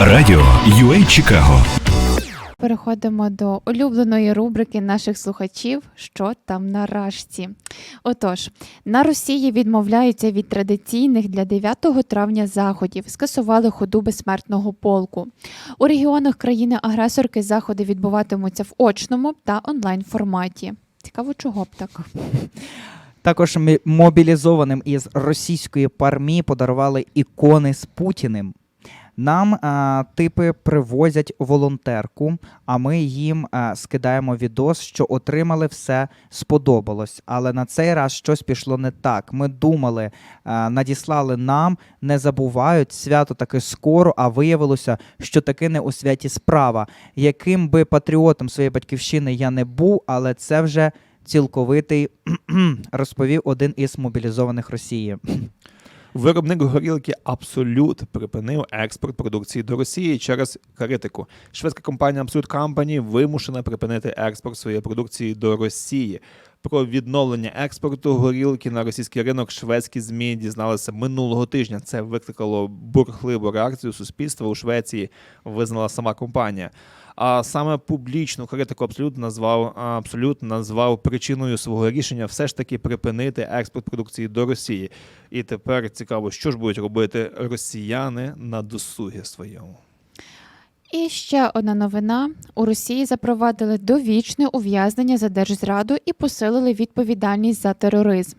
Радіо UA Чикаго Переходимо до улюбленої рубрики наших слухачів, що там на рашці. Отож, на Росії відмовляються від традиційних для 9 травня заходів, скасували ходу безсмертного полку. У регіонах країни-агресорки заходи відбуватимуться в очному та онлайн форматі. Цікаво, чого б так. Також ми- мобілізованим із російської пармії подарували ікони з Путіним. Нам а, типи привозять волонтерку, а ми їм а, скидаємо відос, що отримали все сподобалось. Але на цей раз щось пішло не так. Ми думали, а, надіслали нам, не забувають свято таки скоро, а виявилося, що таки не у святі справа. Яким би патріотом своєї батьківщини я не був, але це вже цілковитий розповів один із мобілізованих Росії. Виробник горілки Абсолют припинив експорт продукції до Росії через критику. Шведська компанія Абсолют Company вимушена припинити експорт своєї продукції до Росії. Про відновлення експорту горілки на російський ринок шведські змі дізналися минулого тижня. Це викликало бурхливу реакцію суспільства у Швеції. Визнала сама компанія. А саме публічну критику абсолют назвав абсолют назвав причиною свого рішення все ж таки припинити експорт продукції до Росії. І тепер цікаво, що ж будуть робити росіяни на досугі своєму. І ще одна новина: у Росії запровадили довічне ув'язнення за держзраду і посилили відповідальність за тероризм.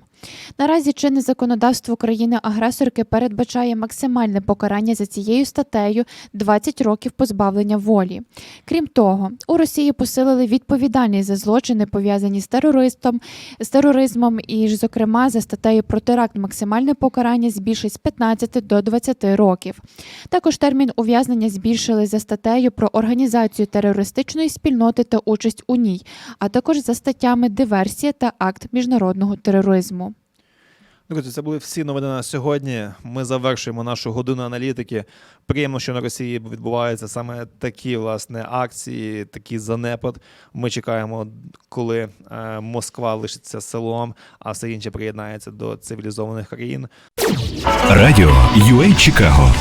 Наразі чинне законодавство країни-агресорки передбачає максимальне покарання за цією статтею 20 років позбавлення волі. Крім того, у Росії посилили відповідальність за злочини, пов'язані з терористом, з тероризмом, і зокрема, за статтею про теракт максимальне покарання збільшить з 15 до 20 років. Також термін ув'язнення збільшили за статтею про організацію терористичної спільноти та участь у ній, а також за статтями диверсія та акт міжнародного тероризму. Друзі, це були всі новини на сьогодні. Ми завершуємо нашу годину аналітики. Приємно, що на Росії відбуваються саме такі власне акції, такий занепад. Ми чекаємо, коли е, Москва лишиться селом, а все інше приєднається до цивілізованих країн. Радіо UA Чикаго